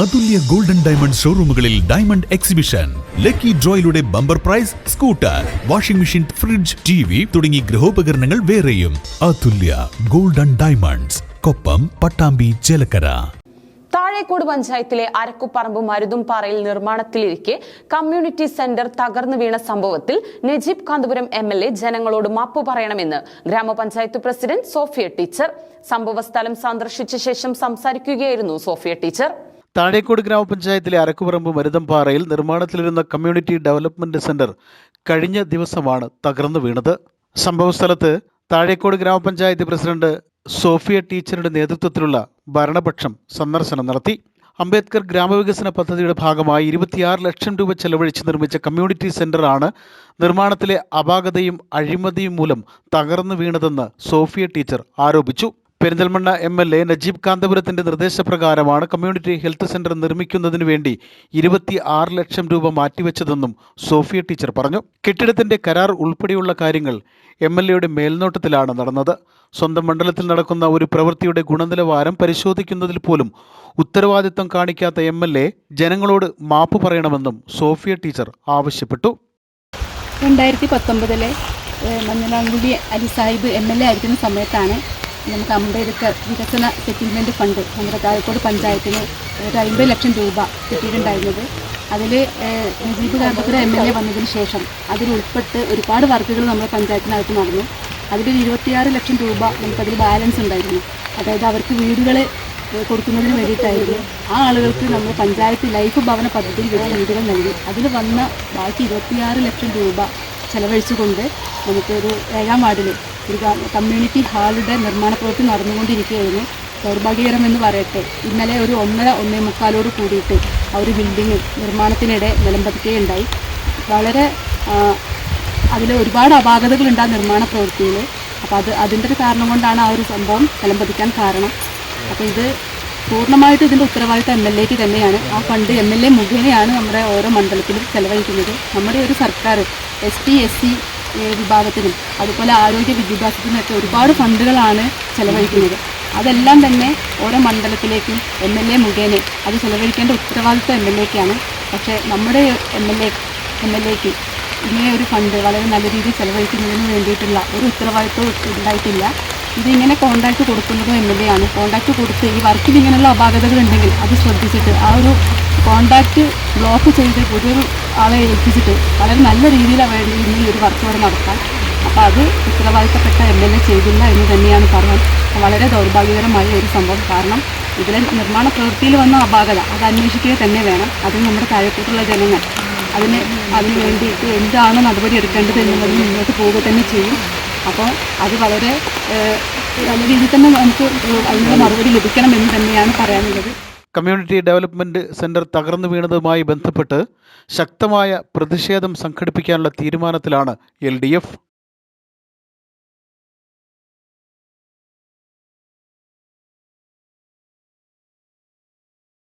അതുല്യ golden diamond ഷോറൂമുകളിൽ diamond exhibition. Lucky ഡ്രോയിലൂടെ bumper prize scooter washing machine fridge T V തുടങ്ങി ഗൃഹോപകരണങ്ങൾ വേറെയും. Athulya golden diamonds Koppam Pattambi Chelakkara. Thazhekode പഞ്ചായത്തിലെ അരക്കുപറമ്പ് മരുതുംപാറയിൽ നിർമ്മാണത്തിലിരിക്കെ കമ്മ്യൂണിറ്റി സെന്റർ തകർന്നു വീണ സംഭവത്തിൽ Najeeb Kanthapuram M L A ജനങ്ങളോട് മാപ്പ് പറയണമെന്ന് ഗ്രാമപഞ്ചായത്ത് പ്രസിഡന്റ് സോഫിയ ടീച്ചർ. സംഭവസ്ഥലം സന്ദർശിച്ച ശേഷം സംസാരിക്കുകയായിരുന്നു സോഫിയ ടീച്ചർ. താഴേക്കോട് ഗ്രാമപഞ്ചായത്തിലെ അരക്കുപറമ്പ് മരുതംപാറയിൽ നിർമ്മാണത്തിലിരുന്ന കമ്മ്യൂണിറ്റി ഡെവലപ്മെന്റ് സെന്റർ കഴിഞ്ഞ ദിവസമാണ് തകർന്നു വീണത്. സംഭവസ്ഥലത്ത് താഴേക്കോട് ഗ്രാമപഞ്ചായത്ത് പ്രസിഡന്റ് സോഫിയ ടീച്ചറുടെ നേതൃത്വത്തിലുള്ള ഭരണപക്ഷം സന്ദർശനം നടത്തി. അംബേദ്കർ ഗ്രാമവികസന പദ്ധതിയുടെ ഭാഗമായി ഇരുപത്തിയാറ് ലക്ഷം രൂപ ചെലവഴിച്ച് നിർമ്മിച്ച കമ്മ്യൂണിറ്റി സെന്ററാണ് നിർമ്മാണത്തിലെ അപാകതയും അഴിമതിയും മൂലം തകർന്നു വീണതെന്ന് സോഫിയ ടീച്ചർ ആരോപിച്ചു. Perinthalmanna M L A Najeeb കാന്തപുരത്തിന്റെ നിർദ്ദേശപ്രകാരമാണ് കമ്മ്യൂണിറ്റി ഹെൽത്ത് സെന്റർ നിർമ്മിക്കുന്നതിന് വേണ്ടി ഇരുപത്തി ആറ് ലക്ഷം രൂപ മാറ്റിവെച്ചതെന്നും സോഫിയ ടീച്ചർ പറഞ്ഞു. കെട്ടിടത്തിന്റെ കരാർ ഉൾപ്പെടെയുള്ള കാര്യങ്ങൾ എം എൽ എയുടെ മേൽനോട്ടത്തിലാണ് നടന്നത്. സ്വന്തം മണ്ഡലത്തിൽ നടക്കുന്ന ഒരു പ്രവൃത്തിയുടെ ഗുണനിലവാരം പരിശോധിക്കുന്നതിൽ പോലും ഉത്തരവാദിത്തം കാണിക്കാത്ത എം എൽ എ ജനങ്ങളോട് മാപ്പ് പറയണമെന്നും സോഫിയ ടീച്ചർ ആവശ്യപ്പെട്ടു. രണ്ടായിരത്തി പത്തൊമ്പതിലെ Manjalamkudi Ali Sahib M L A ആയിരിക്കുന്ന സമയത്താണ് നമുക്ക് അംബേദ്കർ വികസന സെറ്റിൽമെന്റ് ഫണ്ട് നമ്മുടെ കായക്കോട് പഞ്ചായത്തിന് ഒരു അമ്പത് ലക്ഷം രൂപ കിട്ടിയിട്ടുണ്ടായിരുന്നത്. അതിൽ Najeeb Kanthapuram M L A വന്നതിന് ശേഷം അതിൽ ഉൾപ്പെട്ട് ഒരുപാട് വർക്കുകൾ നമ്മുടെ പഞ്ചായത്തിനകത്ത് നടന്നു. അതിലൊരു ഇരുപത്തിയാറ് ലക്ഷം രൂപ നമുക്കതിൽ ബാലൻസ് ഉണ്ടായിരുന്നു. അതായത് അവർക്ക് വീടുകൾ കൊടുക്കുന്നതിന് വേണ്ടിയിട്ടായിരുന്നു. ആ ആളുകൾക്ക് നമ്മൾ പഞ്ചായത്ത് ലൈഫ് ഭവന പദ്ധതിയിൽ വെച്ച് വീടുകൾ നൽകി. അതിൽ വന്ന ബാക്കി ഇരുപത്തിയാറ് ലക്ഷം രൂപ ചെലവഴിച്ചുകൊണ്ട് നമുക്കൊരു ഏഴാം വാർഡിൽ ഒരു കമ്മ്യൂണിറ്റി ഹാളുടെ നിർമ്മാണ പ്രവൃത്തി നടന്നുകൊണ്ടിരിക്കുകയായിരുന്നു. ദൗർഭാഗ്യകരമെന്ന് പറയട്ടെ. ഇന്നലെ ഒരു ഒന്നര ഒന്നേ മുക്കാലോട് കൂടിയിട്ട് ആ ഒരു ബിൽഡിംഗ് നിർമ്മാണത്തിനിടെ നിലംപതിക്കുകയുണ്ടായി. വളരെ അതിൽ ഒരുപാട് അപാകതകളുണ്ട് ആ നിർമ്മാണ പ്രവൃത്തിയിൽ. അപ്പോൾ അത് അതിന്റെ ഒരു കാരണം കൊണ്ടാണ് ആ ഒരു സംഭവം നിലംപതിക്കാൻ കാരണം. അപ്പോൾ ഇത് പൂർണമായിട്ട് ഇതിന്റെ ഉത്തരവാദിത്തം എം എൽ എക്ക് തന്നെയാണ്. ആ ഫണ്ട് എം എൽ എ മുഖേനയാണ് നമ്മുടെ ഓരോ മണ്ഡലത്തിലും ചെലവഴിക്കുന്നത്. നമ്മുടെ ഒരു സർക്കാർ എസ് ടി എസ് സി വിഭാഗത്തിനും അതുപോലെ ആരോഗ്യ വിദ്യാഭ്യാസത്തിനൊക്കെ ഒരുപാട് ഫണ്ടുകളാണ് ചെലവഴിക്കുന്നത്. അതെല്ലാം തന്നെ ഓരോ മണ്ഡലത്തിലേക്കും എം എൽ എ മുഖേന അത് ചെലവഴിക്കേണ്ട ഉത്തരവാദിത്വം എം എൽ എക്കാണ് പക്ഷേ നമ്മുടെ M L A M L എക്ക് ഇങ്ങനെ ഒരു ഫണ്ട് വളരെ നല്ല രീതിയിൽ ചെലവഴിക്കുന്നതിന് വേണ്ടിയിട്ടുള്ള ഒരു ഉത്തരവാദിത്വം ഉണ്ടായിട്ടില്ല. ഇതിങ്ങനെ കോണ്ടാക്ട് കൊടുക്കുന്നതും എം എൽ എ ആണ്. കോണ്ടാക്ട് കൊടുത്ത് ഈ വർക്കിൽ ഇങ്ങനെയുള്ള അപാകതകൾ ഉണ്ടെങ്കിൽ അത് ശ്രദ്ധിച്ചിട്ട് ആ ഒരു കോണ്ടാക്ട് ബ്ലോക്ക് ചെയ്ത് പുതിയൊരു ആളെ ഏൽപ്പിച്ചിട്ട് വളരെ നല്ല രീതിയിൽ വേണ്ടി ഒരു വർക്ക് ഇവിടെ നടത്താൻ അപ്പോൾ അത് ഉത്തരവാദിത്തപ്പെട്ട എം എൽ എ ചെയ്തില്ല എന്ന് തന്നെയാണ് പറയാൻ വളരെ ദൗർഭാഗ്യകരമായ ഒരു സംഭവം. കാരണം ഇതിലെ നിർമ്മാണ പ്രവൃത്തിയിൽ വന്ന അപാകത അത് അന്വേഷിക്കുക തന്നെ വേണം. അതിന് നമ്മുടെ താഴെക്കൂട്ടുള്ള ജനങ്ങൾ. അതിന് അതിന് വേണ്ടിയിട്ട് എന്താണ് നടപടി എടുക്കേണ്ടത് എന്നുള്ളത് മുന്നോട്ട് പോവുക തന്നെ ചെയ്യും. അപ്പോൾ അത് വളരെ നല്ല രീതിയിൽ തന്നെ നമുക്ക് അതിനുള്ള മറുപടി ലഭിക്കണം എന്ന് തന്നെയാണ് പറയാനുള്ളത്. കമ്മ്യൂണിറ്റി ഡെവലപ്മെന്റ് സെന്റർ തകർന്നു വീണതുമായി ബന്ധപ്പെട്ട് ശക്തമായ പ്രതിഷേധം സംഘടിപ്പിക്കാനുള്ള തീരുമാനത്തിലാണ് എൽ ഡി എഫ്.